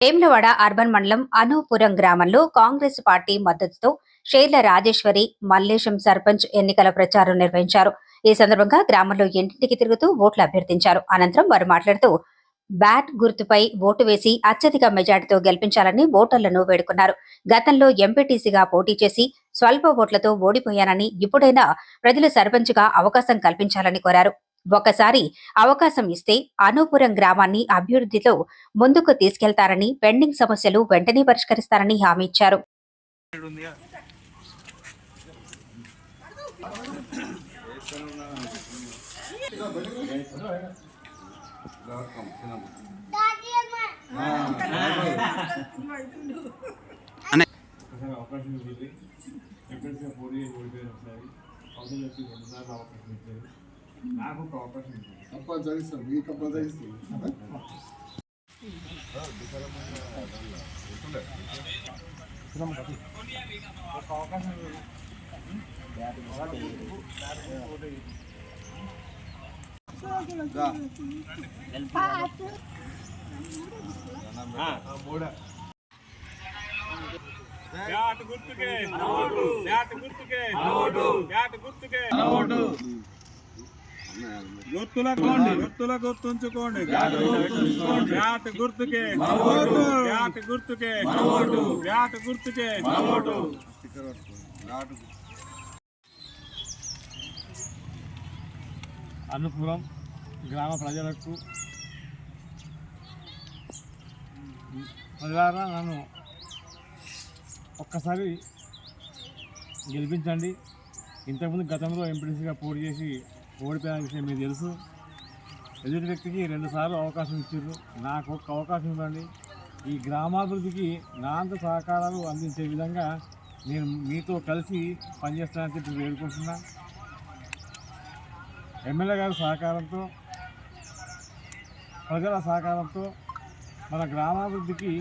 Vemulawada urban మండలం అనూపురం గ్రామంలో Congress party మద్దతుతో షేర్ల రాజేశ్వరి మల్లేశం సర్పంచ్ ఎన్నికల ప్రచారం నిర్వహించారు. ఈ సందర్భంగా గ్రామంలో ఇంటింటికి తిరుగుతూ ఓట్లు అభ్యర్థించారు. అనంతరం వారు మాట్లాడుతూ బ్యాట్ గుర్తుపై ఓటు వేసి అత్యధిక మెజార్టీతో గెలిపించాలని ఓటర్లను వేడుకున్నారు. గతంలో ఎంపీటీసీగా పోటీ చేసి స్వల్ప ఓట్లతో ఓడిపోయానని ఇప్పుడైనా ప్రజలు సర్పంచ్గా అవకాశం కల్పించాలని కోరారు. ఒకసారి అవకాశం ఇస్తే అనూపురం గ్రామాన్ని అభివృద్ధిలో ముందుకు తీసుకెళ్తారని పెండింగ్ సమస్యలు వెంటనే పరిష్కరిస్తారని హామీ ఇచ్చారు. ఒకసారి అవకాశం నాకు ఒక అవకాశం కంపల్సరీ ఇస్తాం మీకు కంపల్సరీ ఇస్తాం ఒక అవకాశం ఇవ్వాలి. ఆ, మూడా. బ్యాట్ గుర్తుకే బ్యాట్ గుర్తుకే బ్యాట్ గుర్తుకే గుర్తుల గుర్తుల గుర్తుంచుకోండి బ్యాట్ గుర్తుకే బ్యాట్ గుర్తుకే. బ్యాట్ గుర్తుకే. అన్నపురం గ్రామ ప్రజలకు ప్రజలారా నన్ను ఒక్కసారి గెలిపించండి. ఇంతకుముందు గతంలో ఎంపీటీసీగా పోటీ చేసి ఓడిపోయిన విషయం మీకు తెలుసు. ఎదుటి వ్యక్తికి రెండుసార్లు అవకాశం ఇచ్చారు. నాకు ఒక్క అవకాశం ఇవ్వండి. ఈ గ్రామాభివృద్ధికి నాంత సహకారాలు అందించే విధంగా నేను మీతో కలిసి పనిచేస్తానని చెప్పి వేడుకుంటున్నా. ఎమ్మెల్యే గారి సహకారంతో ప్రజల సహకారంతో మన గ్రామాభివృద్ధికి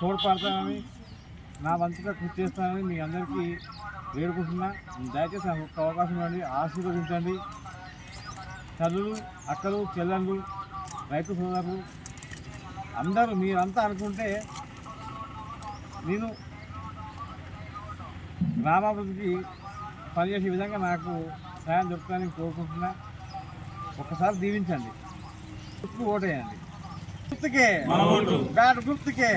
తోడ్పడతానని నా వంతుగా కృషి చేస్తానని మీ అందరికీ వేడుకుంటున్నా. దయచేసి నాకు ఒక్క అవకాశం ఇవ్వండి ఆశీర్వదించండి. తల్లులు అక్కలు చెల్లెళ్ళు రైతు సోదరులు అందరూ మీరంతా అనుకుంటే నేను గ్రామాభివృద్ధికి పనిచేసే విధంగా నాకు సాయం దొరుకుతుందని కోరుకుంటున్నా. ఒక్కసారి దీవించండి. గుర్తుకు ఓటేయండి. గుర్తుకే. బ్యాట్ గుర్తుకే.